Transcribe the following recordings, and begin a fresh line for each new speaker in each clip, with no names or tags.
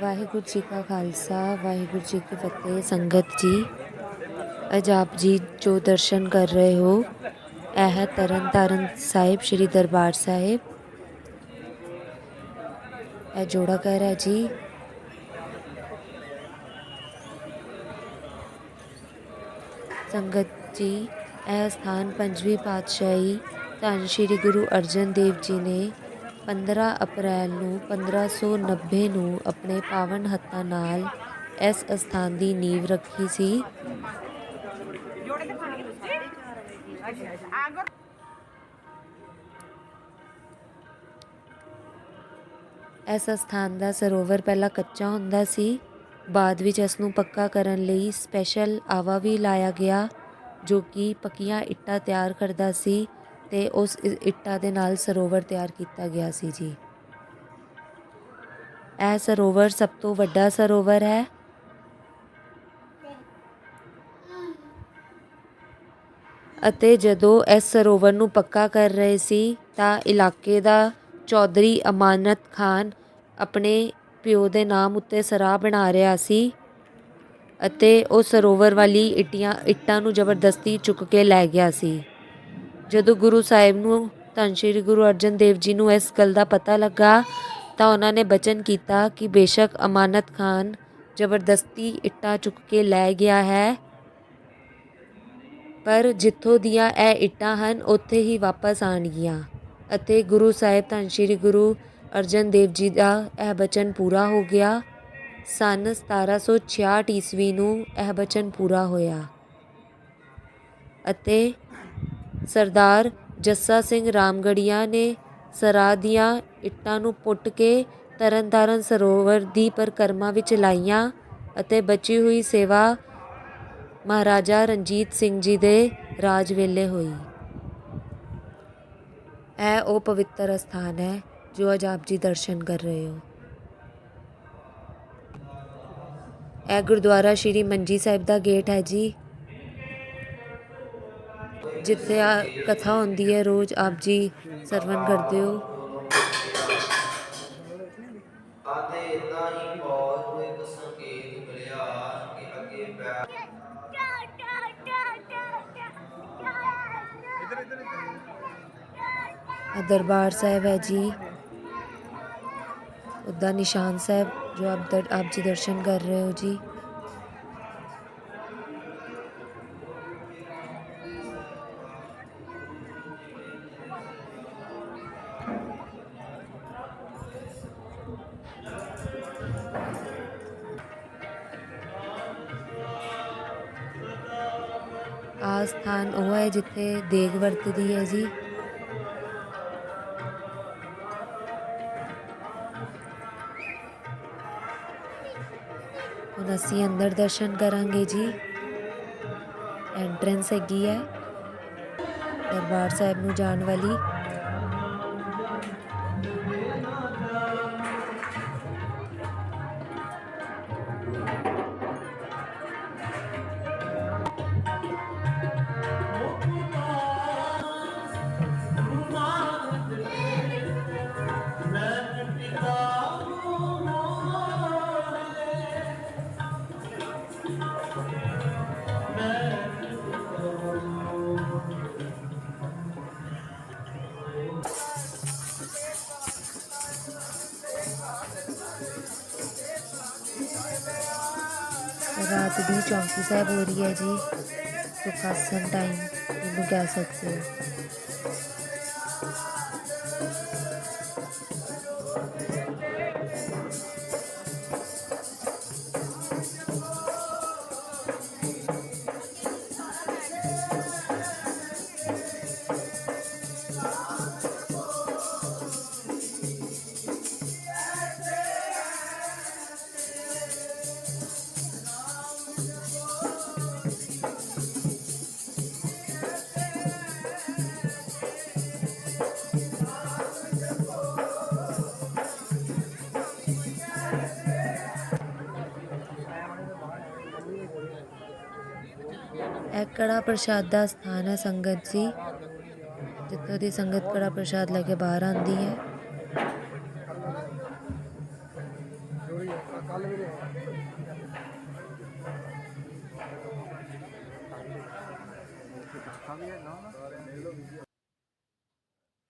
ਵਾਹਿਗੁਰੂ ਜੀ ਕਾ ਖਾਲਸਾ, ਵਾਹਿਗੁਰੂ ਜੀ ਕੀ ਫਤਿਹ। ਸੰਗਤ ਜੀ, ਅੱਜ ਆਪ ਜੀ ਜੋ ਦਰਸ਼ਨ ਕਰ ਰਹੇ ਹੋ, ਇਹ ਹੈ ਤਰਨ ਤਾਰਨ ਸਾਹਿਬ, ਸ੍ਰੀ ਦਰਬਾਰ ਸਾਹਿਬ। ਇਹ ਜੋੜਾ ਘਰ ਹੈ ਜੀ। ਸੰਗਤ ਜੀ, ਇਹ ਸਥਾਨ ਪੰਜਵੀਂ ਪਾਤਸ਼ਾਹੀ ਧੰਨ ਸ਼੍ਰੀ ਗੁਰੂ ਅਰਜਨ ਦੇਵ ਜੀ ਨੇ 15 ਅਪ੍ਰੈਲ ਨੂੰ 1590 ਨੂੰ ਆਪਣੇ ਪਾਵਨ ਹੱਥਾਂ ਨਾਲ ਇਸ ਅਸਥਾਨ ਦੀ ਨੀਂਵ ਰੱਖੀ ਸੀ। ਇਸ ਅਸਥਾਨ ਦਾ ਸਰੋਵਰ ਪਹਿਲਾਂ ਕੱਚਾ ਹੁੰਦਾ ਸੀ। ਬਾਅਦ ਵਿੱਚ ਇਸ ਨੂੰ ਪੱਕਾ ਕਰਨ ਲਈ ਸਪੈਸ਼ਲ ਆਵਾ ਵੀ ਲਾਇਆ ਗਿਆ, ਜੋ ਕਿ ਪੱਕੀਆਂ ਇੱਟਾਂ ਤਿਆਰ ਕਰਦਾ ਸੀ। ਤੇ ਉਸ ਇੱਟਾਂ ਦੇ ਨਾਲ ਸਰੋਵਰ ਤਿਆਰ ਕੀਤਾ ਗਿਆ ਸੀ ਜੀ। ਇਹ ਸਰੋਵਰ ਸਭ ਤੋਂ ਵੱਡਾ ਸਰੋਵਰ ਹੈ। ਅਤੇ ਜਦੋਂ ਇਸ ਸਰੋਵਰ ਨੂੰ ਪੱਕਾ ਕਰ ਰਹੇ ਸੀ, ਤਾਂ ਇਲਾਕੇ ਦਾ ਚੌਧਰੀ ਅਮਾਨਤ ਖਾਨ ਆਪਣੇ ਪਿਓ ਦੇ ਨਾਮ ਉੱਤੇ ਸਰਾਹ ਬਣਾ ਰਿਹਾ ਸੀ ਅਤੇ ਉਹ ਸਰੋਵਰ ਵਾਲੀ ਇੱਟੀਆਂ, ਇੱਟਾਂ ਨੂੰ ਜ਼ਬਰਦਸਤੀ ਚੁੱਕ ਕੇ ਲੈ ਗਿਆ ਸੀ। ਜਦੋਂ ਗੁਰੂ ਸਾਹਿਬ ਨੂੰ, ਧੰਨ ਸ਼੍ਰੀ ਗੁਰੂ ਅਰਜਨ ਦੇਵ ਜੀ ਨੂੰ ਇਸ ਗੱਲ ਦਾ ਪਤਾ ਲੱਗਾ, ਤਾਂ ਉਹਨਾਂ ਨੇ ਬਚਨ ਕੀਤਾ ਕਿ ਬੇਸ਼ੱਕ ਅਮਾਨਤ ਖਾਨ ਜ਼ਬਰਦਸਤੀ ਇੱਟਾਂ ਚੁੱਕ ਕੇ ਲੈ ਗਿਆ ਹੈ। ਪਰ ਜਿੱਥੋਂ ਦੀਆਂ ਇਹ ਇੱਟਾਂ ਹਨ, ਉੱਥੇ ਹੀ ਵਾਪਸ ਆਣਗੀਆਂ ਅਤੇ ਗੁਰੂ ਸਾਹਿਬ, ਧੰਨ ਸ਼੍ਰੀ ਗੁਰੂ ਅਰਜਨ ਦੇਵ ਜੀ ਦਾ ਇਹ ਬਚਨ ਪੂਰਾ ਹੋ ਗਿਆ। ਸਨ 1766 ਈਸਵੀ ਨੂੰ ਇਹ ਬਚਨ ਪੂਰਾ ਹੋਇਆ। ਅਤੇ ਸਰਦਾਰ ਜੱਸਾ ਸਿੰਘ ਰਾਮਗੜੀਆ ਨੇ ਸਰਾਹ ਦੀਆਂ ਇੱਟਾਂ ਨੂੰ ਪੁੱਟ ਕੇ ਤਰਨਤਾਰਨ ਸਰੋਵਰ ਦੀ ਪਰਿਕਰਮਾ ਵਿੱਚ ਲਾਈਆਂ ਅਤੇ ਬਚੀ ਹੋਈ ਸੇਵਾ ਮਹਾਰਾਜਾ ਰਣਜੀਤ ਸਿੰਘ ਜੀ ਦੇ ਰਾਜ ਵੇਲੇ ਹੋਈ। ਇਹ ਉਹ ਪਵਿੱਤਰ ਸਥਾਨ ਹੈ ਜੋ ਅੱਜ ਆਪ ਜੀ ਦਰਸ਼ਨ ਕਰ ਰਹੇ ਹੋ। ਇਹ ਗੁਰਦੁਆਰਾ ਸ਼੍ਰੀ ਮੰਜੀ ਸਾਹਿਬ ਦਾ ਗੇਟ ਹੈ ਜੀ। ਜਿੱਥੇ ਆ ਕਥਾ ਹੁੰਦੀ ਹੈ ਰੋਜ਼ ਆਪ ਜੀ ਸਰਵਨ ਕਰਦੇ ਹੋ।
ਅਤੇ ਇਦਾਂ ਹੀ ਨੂੰ ਇੱਕ ਸੰਕੇਤ ਮਿਲਿਆ ਕਿ ਅੱਗੇ ਪੈ
ਦਰਬਾਰ ਸਾਹਿਬ ਹੈ ਜੀ। ਉਹਦਾ ਨਿਸ਼ਾਨ ਸਾਹਿਬ ਜੋ ਆਪ ਆਪ ਜੀ ਦਰਸ਼ਨ ਕਰ ਰਹੇ ਹੋ ਜੀ। ਆ ਸਥਾਨ ਉਹ ਹੈ ਜਿੱਥੇ ਦੇਗ ਵਰਤਦੀ ਹੈ ਜੀ। ਹੁਣ ਅਸੀਂ ਅੰਦਰ ਦਰਸ਼ਨ ਕਰਾਂਗੇ ਜੀ। ਐਂਟਰੈਂਸ ਹੈਗੀ ਹੈ। ਦਰਬਾਰ ਸਾਹਿਬ ਨੂੰ ਜਾਣ ਵਾਲੀ। ਰਾਤ ਦੀ ਚੌਂਕੀ ਸਾਹਿਬ ਹੋ ਰਹੀ ਹੈ ਜੀ। ਸੁਖਾਸਨ ਟਾਈਮ ਇਹਨੂੰ ਕਹਿ ਸਕਦੇ ਹੋ। ਕੜਾ ਪ੍ਰਸ਼ਾਦ ਦਾ ਸਥਾਨ ਹੈ ਸੰਗਤ ਜੀ, ਜਿੱਥੋਂ ਦੀ ਸੰਗਤ ਕੜਾ ਪ੍ਰਸ਼ਾਦ ਲੈ ਕੇ ਬਾਹਰ ਆਉਂਦੀ ਹੈ।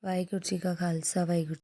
ਵਾਹਿਗੁਰੂ ਜੀ ਕਾ ਖਾਲਸਾ, ਵਾਹਿਗੁਰੂ